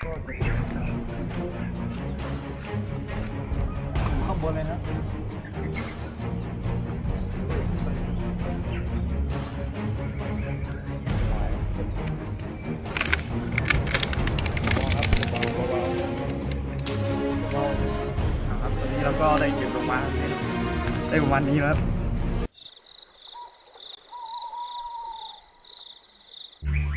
ข้างบนเลยนะครับตอนนี้เราก็ได้เก็บลงมาได้ประมาณนี้แล้วครับ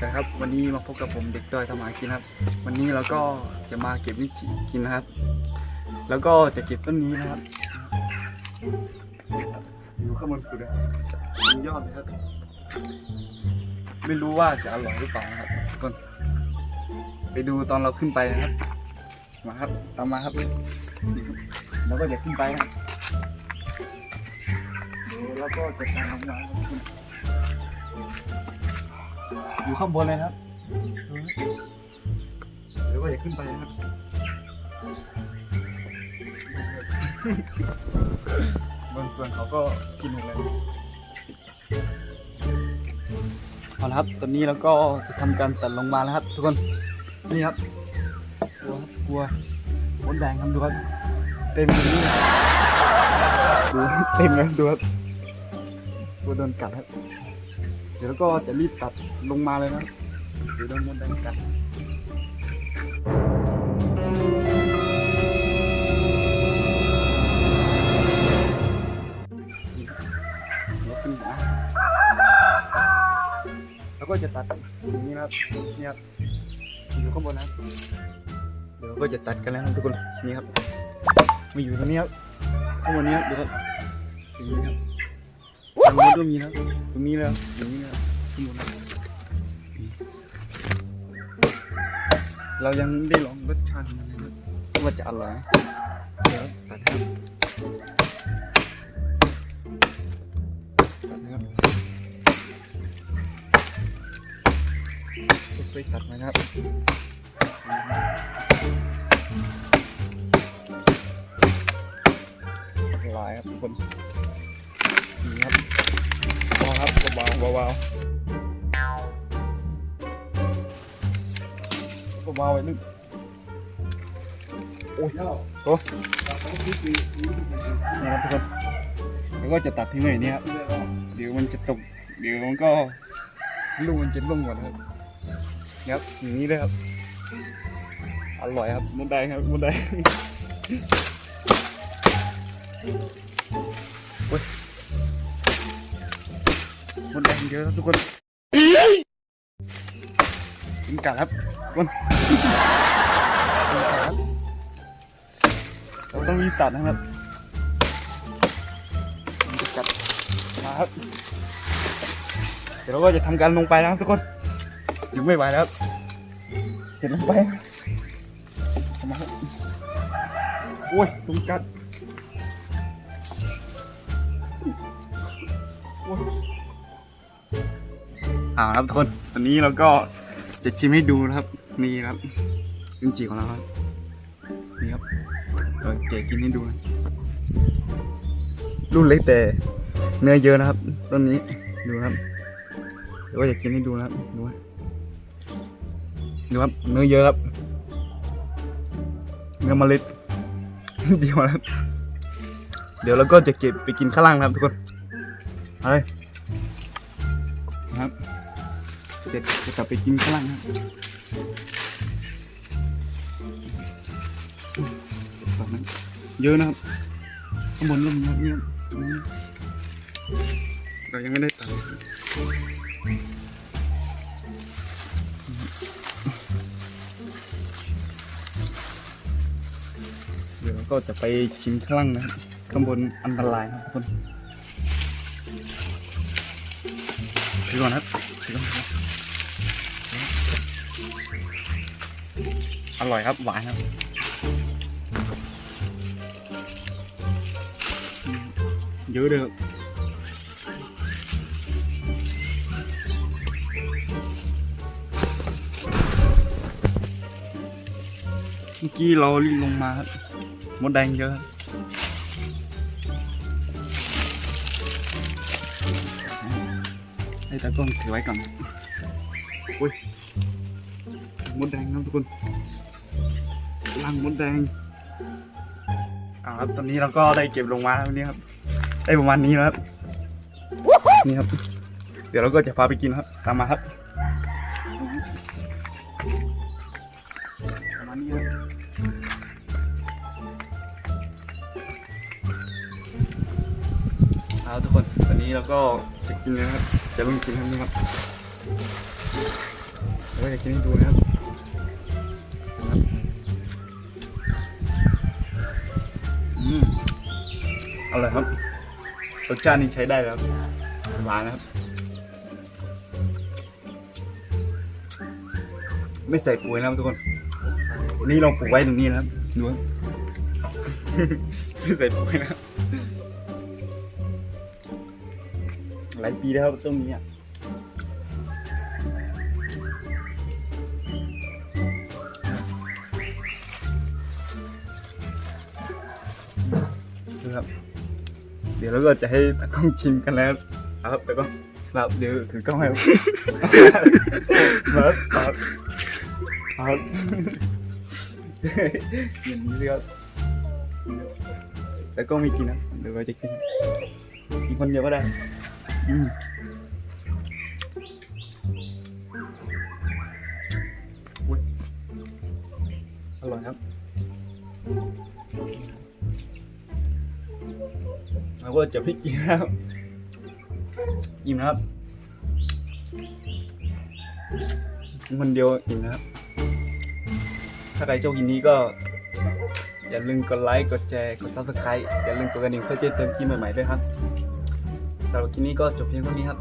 แต่ครับวันนี้มาพบกับผมเด็กดอยทำหากินครับ วันนี้เราก็จะมาเก็บวิจิกินนะครับ แล้วก็จะเก็บต้นนี้นะครับอยู่ข้างบนสุดเลยมียอดเลยครับ ไม่รู้ว่าจะอร่อยหรือเปล่านะครับคนไปดูตอนเราขึ้นไปนะครับ มาครับตามมาครับ แล้วก็จะขึ้นไปครับแล้วก็จะตามมาครับคุณ อยู่ข้างบนเลยครับเดี๋ยวก็จะขึ้นไปนะครับบางส่วนเขาก็กินหมดเลยเอาละครับ ตอนนี้เราก็จะทำการตัดลงมาแล้วครับ ทุกคน นี่ครับ กลัวครับกลัวมดแดงครับดูครับ เต็มเลยนี่ดูเต็มเลยดูครับกลัวโดนกัดครับ เดี๋ยวเราก็จะรีบตัดลงมาเลยนะเดี๋ยวโดนมดแดงกัดนี่ครันแล้วก็จะตัดอย่างนี้นะครับนี่ครับอยู่ข้างบนนะเดี๋ยวก็จะตัดกันแล้วทุกคนนี่ครับมาอยู่ตรงนี้ครับข้างบนนี้ครับดูครับตรงนี้ครับ ทางโน้นก็มีนะครับตรงนี้แล้วตรงนี้แล้วข้างบนนะครับนี่เรายังไม่ได้ลองรสชาติมันเลยนะว่าจะอร่อยเดี๋ยวตัดครับตัดนะครับค่อยตัดนะครับหลายครับทุกคน ครับเบาครับเบาๆเบาๆเบาๆไว้นึงโอ้ยโอ้นี่ครับทุกคนเดี๋ยวก็จะตัดทิ้งไว้อย่างนี้ครับเดี๋ยวมันจะตก เดี๋ยวมันก็ลูกมันจะร่วงหมดครับนี่ครับอย่างนี้เลยครับอร่อยครับมดแดงครับมดแดง เยอะครับทุกคนกินกัดครับทุกคนกินกัดครับเราต้องรีตัดนะครับมันกัดมาครับ เดี๋ยวเราก็จะทำการลงไปนะครับทุกคนอยู่ไม่ไหวแล้วครับจะลงไปมาครับโอ้ยลุงกัดโอ้ย่าครับทุกคนวันนี้เราก็จะชิมให้ดูนะครับ นี่ครับลินจีของเราครับนี่ครับเราเก๋กินให้ดูนะรุ่นเล็กแต่เนื้อเยอะนะครับต้นนี้ดูครับเดี๋ยวก็จะกินให้ดูนะครับดูนะดูครับเนื้อเยอะครับ เนื้อเมล็ดเดียวนะครับเดี๋ยวเราก็จะเก็บไปกินข้างล่างนะครับทุกคน เอาเลยนะครับ เดี๋ยวจะกลับไปกินข้างล่างครับฝั่งนั้นเยอะนะครับข้างบนก็มีครับเนี่ยตรงนี้เรายังไม่ได้ตัดเดี๋ยวเราก็จะไปชิมข้างล่างนะข้างบนอันตรายครับทุกคนถือก่อนครับถือก่อนครับ อร่อยครับหวานครับอืมเยอะเลยครับเมื่อกี้เรารีบลงมาครับมดแดงเยอะครับให้ตากล้องถือไว้ก่อน อุ้ยมดแดงครับทุกคน ลังมดแดงอ่าครับตอนนี้เราก็ได้เก็บลงมาแล้วนี่ครับ ได้ประมาณนี้แล้วครับ นี่ครับ เดี๋ยวเราก็จะพาไปกินครับ ตามมาครับ ประมาณนี้ครับเอาทุกคนตอนนี้เราก็จะกินนะครับ จะลงกินครับนี่ครับเราจะกินให้ดูนะครับ อร่อยครับรสชาตินี่ใช้ได้แล้วครับหวานนะครับ ไม่ใส่ปุ๋ยนะครับทุกคนนี่เราปลูกไว้ตรงนี้นะครับดูครับไม่ใส่ปุ๋ยนะครับหลายปีแล้วครับต้นนี้อะ ครับ เดี๋ยวเราก็จะให้ตากล้องชิมกันแล้วครับแต่ก็แบบเดี๋ยวถือกล้องให้ครับมาครับครับอย่างนี้เลยครับแต่ก็ไม่กินนะเดี๋ยวเราจะกินกินคนเดียวก็ได้อืมอร่อยครับ เราก็จะพิกินแล้วอิ่มนะครับคนเดียวอิ่มนะครับ ถ้าใครชอบกินนี้ก็ อย่าลืมกดไลค์ กดแชร์ กดซับสไครต์อย่าลืมกดกระดิ่งเพื่อจะเติมคลิปใหม่ๆด้วยครับสำหรับคลิปนี้ก็จบเพียงเท่านี้ครับ